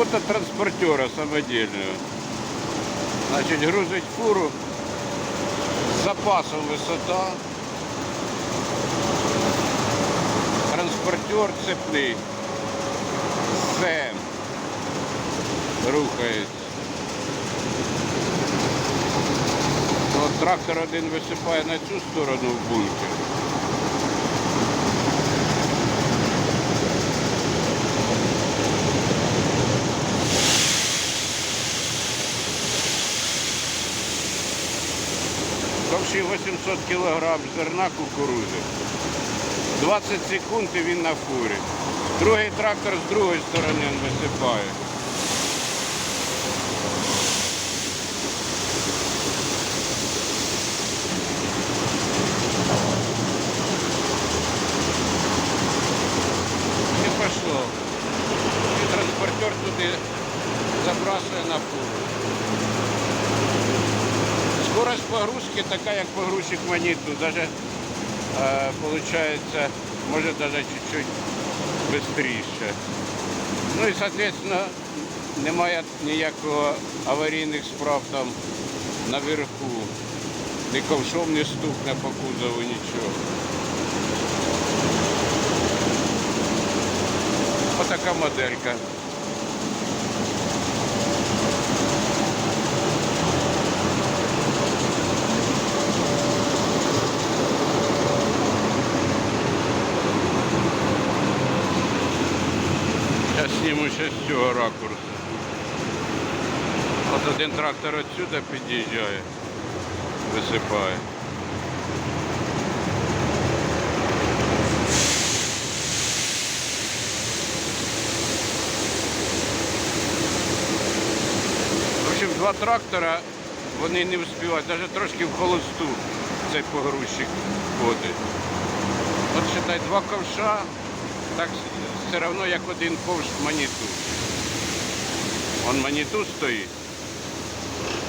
Робота транспортера самодельного. Значить, грузить фуру з запасом висота. Транспортер цепний. Все. Рухається. От трактор один висипає на цю сторону в бункер. Товщий 800 кг зерна кукурузи. 20 секунд і він на фурі. Другий трактор з другої сторони висипає. І пішло. І транспортер туди забрасує на фуру. Скорость погрузки така, як погрузчик маніту. Даже, э, получается, может даже чуть-чуть быстріше. Ну і, соответственно, немає ніякого аварійних справ там наверху. Ні ковшом не стукне по кузову, нічого. Отака моделька. Зніму ще з цього ракурсу. От один трактор отсюда під'їжджає, висипає. В общем, два трактора, вони не встигають, навіть трошки в холосту цей погрузчик ходить. От считай, два ковша, так все одно як один ковш маніту. Он маніту стоїть.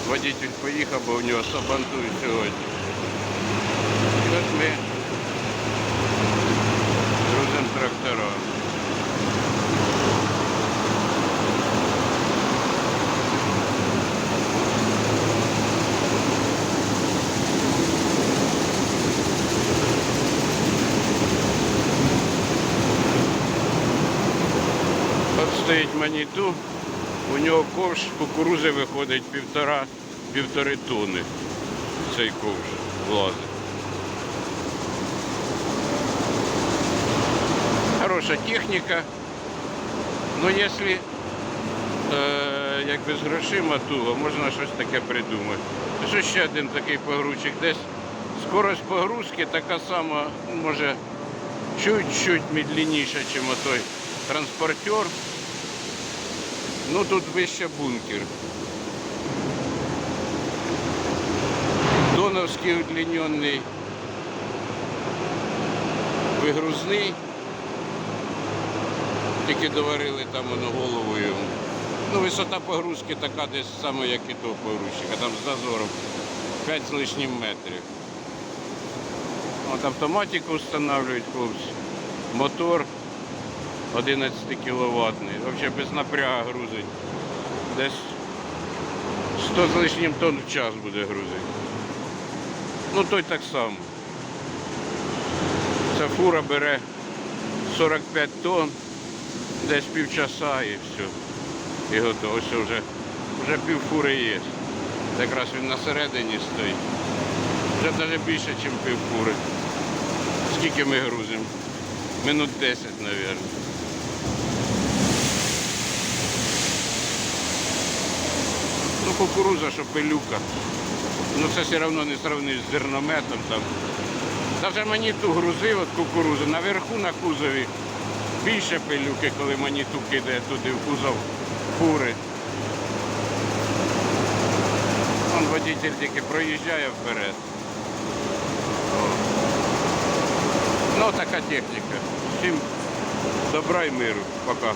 Водитель поїхав, бо у нього сабантують сьогодні. І от ми грузимо трактора. От стоїть маніту, у нього ковш кукурузи виходить півтора, півтори тони. Цей ковш влазить. Хороша техніка. Ну якщо е, якби з грошима туго, можна щось таке придумати. Що ще один такий погрузчик? Десь скорость погрузки така сама, може чуть-чуть медленніша, ніж той транспортер. Ну тут вище бункер. Доновський удлінений вигрузний. Тільки доварили там воно голову йому. Ну, висота погрузки така десь саме, як і того погрузчика, там з зазором 5 з лишнім метрів. От автоматику встановлюють хлопці. Мотор 11 кіловатний. Взагалі без напрягу грузить. Десь 100 з лишнім тонн в час буде грузити. Ну той так само. Ця фура бере 45 тонн, десь півчаса і все. І готово. Ось вже, вже пів фури є. Якраз він на середині стоїть. Вже навіть більше, ніж пів фури. Скільки ми грузимо? Минут 10, мабуть. Ну, кукуруза, що пилюка. Ну це все одно не сравниш з зернометом там. Навіть маніту грузив от кукурузи, наверху на кузові більше пилюки, коли маніту кидає туди в кузов фури. Вон водитель тільки проїжджає вперед. О. Ну така техніка. Всім добра і миру. Пока.